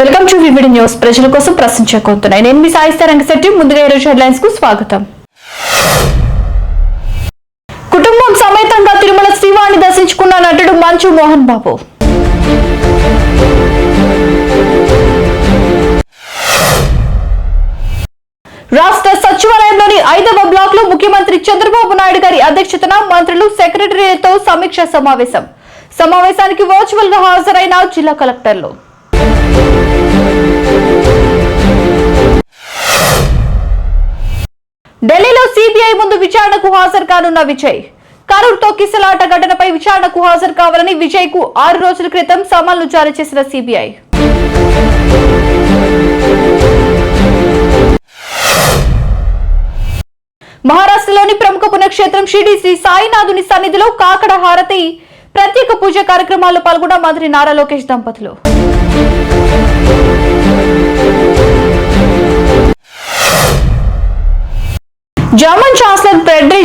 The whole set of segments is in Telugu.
VVD news. ప్రజల కోసం ప్రశ్నించబోతున్నాయి నేను మీ సాయిస్తా రంగశెట్టి. ముందుగా ఈరోజు హెడ్లైన్స్కు స్వాగతం. కుటుంబం సమేతంగా తిరుమల శ్రీవాణి దర్శించుకున్న నటుడు మంచు మోహన్ బాబు. రాష్ట్ర సచివాలయంలోని ఐదవ బ్లాక్లో ముఖ్యమంత్రి చంద్రబాబు నాయుడు గారి అధ్యక్షతన మంత్రులు సెక్రటరీలతో సమీక్ష సమావేశం. సమావేశానికి వర్చువల్గా హాజరైన జిల్లా కలెక్టర్లు. ఢిల్లీలో సిబిఐ ముందు విచారణకు హాజరు కానున్న విజయ్. కరూర్తో కిసలాట ఘటనపై విచారణకు హాజరు కావాలని విజయ్కు ఆరు రోజుల క్రితం సమన్లు జారీ చేసిన సిబిఐ. మహారాష్ట్రలోని ప్రముఖ పుణ్యక్షేత్రం షిరిడి శ్రీ సాయినాథుని సన్నిధిలో కాకడ హారతి ప్రత్యేక పూజ కార్యక్రమాల్లో పాల్గొన్న మంత్రి నారా లోకేష్ దంపతులు.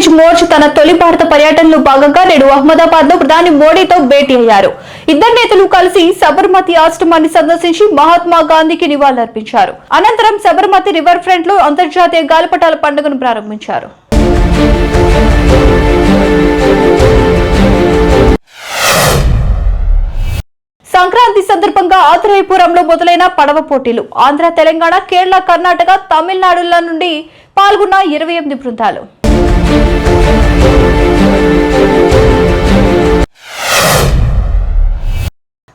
ఛాన్సలర్ మోర్చ్ తన తొలి భారత పర్యటనలో భాగంగా నేడు అహ్మదాబాద్లో ప్రధాని మోడీతో భేటీ అయ్యారు. ఇద్దరు నేతలు కలిసి సబర్మతి ఆశ్రమాన్ని సందర్శించి మహాత్మా గాంధీకి నివాళులర్పించారు. అనంతరం సబర్మతి రివర్ ఫ్రంట్లో అంతర్జాతీయ గాలిపటాల పండుగను ప్రారంభించారు. సంక్రాంతి సందర్భంగా ఆత్రేయపురంలో మొదలైన పడవ పోటీలు. ఆంధ్ర తెలంగాణ కేరళ కర్ణాటక తమిళనాడుల నుండి పాల్గొన్న ఇరవై ఎనిమిది బృందాలు.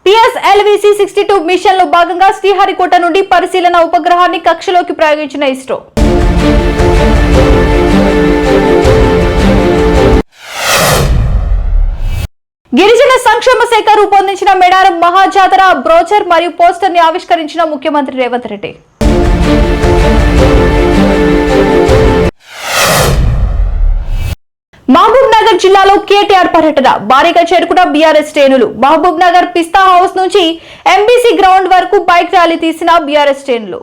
పిఎస్ఎల్విసి సిక్స్టీ టూ మిషన్లో భాగంగా శ్రీహరికోట నుండి పరిశీలన ఉపగ్రహాన్ని కక్షలోకి ప్రయోగించిన ఇస్రో. గిరిజన సంక్షేమ శాఖ రూపొందించిన మేడారం మహాజాతర బ్రోచర్ మరియు పోస్టర్ని ఆవిష్కరించిన ముఖ్యమంత్రి రేవంత్ రెడ్డి. జిల్లాలో కేటీఆర్ పర్యటన. భారీగా చేరుకున్న బీఆర్ఎస్ శ్రేణులు. మహబూబ్ నగర్ పిస్తా హౌస్ నుంచి ఎంబీసీ గ్రౌండ్ వరకు బైక్ ర్యాలీ తీసిన బీఆర్ఎస్ శ్రేణులు.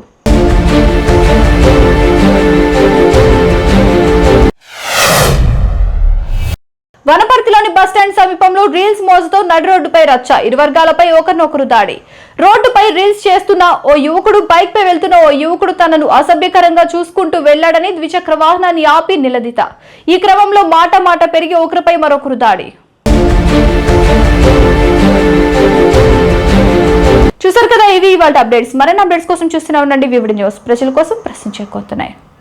వనపర్తిలోని బస్టాండ్ సమీపంలో రీల్స్ మోజుతో నడి రోడ్డుపై రచ్చ. ఇరు వర్గాలపై ఒకరినొకరు దాడి. రోడ్డుపై రీల్స్ చేస్తున్న ఓ యువకుడు బైక్ పై వెళ్తున్న ఓ యువకుడు తనను అసభ్యకరంగా చూసుకుంటూ వెళ్ళాడని ద్విచక్ర వాహనాన్ని ఆపి నిలదీత. ఈ క్రమంలో మాట మాట పెరిగి ఒకరిపై మరొకరు దాడి. చూసారు కదా ఇవి ఇవాళ అప్డేట్స్ మరిన్ని అప్డేట్స్ కోసం చూస్తూనే ఉండండి. వివిడి న్యూస్ ప్రజల కోసం ప్రశ్నించే కోతున్నాయి